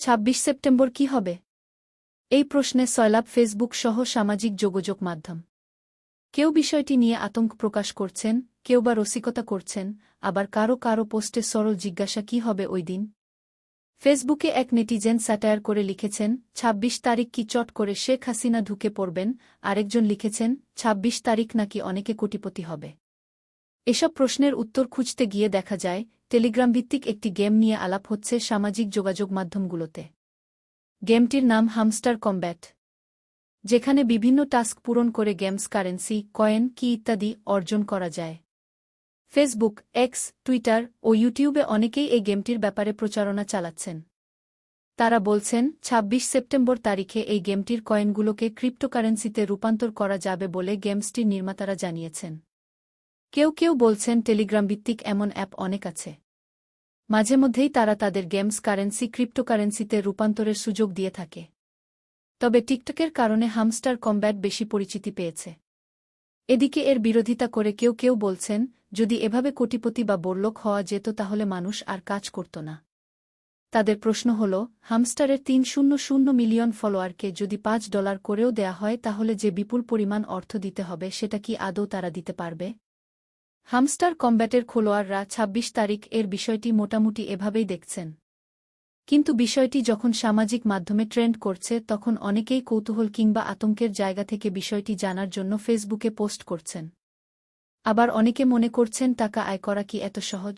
২৬ September কি হবে? এই প্রশ্নে সয়লাভ ফেসবুক সহ সামাজিক যোগাযোগ মাধ্যম। কেউ বিষয়টি নিয়ে আতঙ্ক প্রকাশ করছেন, কেউ বা রসিকতা করছেন, আবার কারও কারও পোস্টে সরল জিজ্ঞাসা কি হবে ওই দিন? ফেসবুকে এক নেটিজেন স্যাটায়ার করে লিখেছেন ২৬ তারিখ কি চট করে শেখ হাসিনা ঢুকে পড়বেন, আরেকজন লিখেছেন ২৬ তারিখ নাকি অনেকে কোটিপতি হবে? এসব প্রশ্নের উত্তর খুঁজতে গিয়ে দেখা যায় টেলিগ্রাম ভিত্তিক একটি গেম নিয়ে আলাপ হচ্ছে সামাজিক যোগাযোগ মাধ্যমগুলোতে। গেমটির নাম হামস্টার কম্ব্যাট, যেখানে বিভিন্ন টাস্ক পূরণ করে গেমস কারেন্সি, কয়েন, কি ইত্যাদি অর্জন করা যায়। ফেসবুক, এক্স, টুইটার ও ইউটিউবে অনেকেই এই গেমটির ব্যাপারে প্রচারণা চালাচ্ছেন। তারা বলছেন ২৬ সেপ্টেম্বর তারিখে এই গেমটির কয়েনগুলোকে ক্রিপ্টোকারেন্সিতে রূপান্তর করা যাবে বলে গেমসটির নির্মাতারা জানিয়েছেন। কেউ কেউ বলছেন টেলিগ্রাম ভিত্তিক এমন অ্যাপ অনেক আছে। মাঝে মধ্যেই তারা তাদের গেমস কারেন্সি ক্রিপ্টোকারেন্সিতে রূপান্তরের সুযোগ দিয়ে থাকে। তবে টিকটকের কারণে হামস্টার কমব্যাট বেশি পরিচিতি পেয়েছে। এদিকে এর বিরোধিতা করে কেউ কেউ বলছেন, যদি এভাবে কোটিপতি বা বড়লোক হওয়া যেত তাহলে মানুষ আর কাজ করত না। তাদের প্রশ্ন হল, হামস্টারের তিন শূন্য শূন্য মিলিয়ন ফলোয়ারকে যদি পাঁচ ডলার করেও দেয়া হয় তাহলে যে বিপুল পরিমাণ অর্থ দিতে হবে সেটা কি আদৌ তারা দিতে পারবে? হামস্টার কম্ব্যাটের খোলোয়াররা ২৬ তারিখ এর বিষয়টি মোটামুটি এভাবেই দেখছেন। কিন্তু বিষয়টি যখন সামাজিক মাধ্যমে ট্রেন্ড করছে, তখন অনেকেই কৌতূহল কিংবা আতঙ্কের জায়গা থেকে বিষয়টি জানার জন্য ফেসবুকে পোস্ট করছেন। আবার অনেকে মনে করছেন, টাকা আয় করা কি এত সহজ?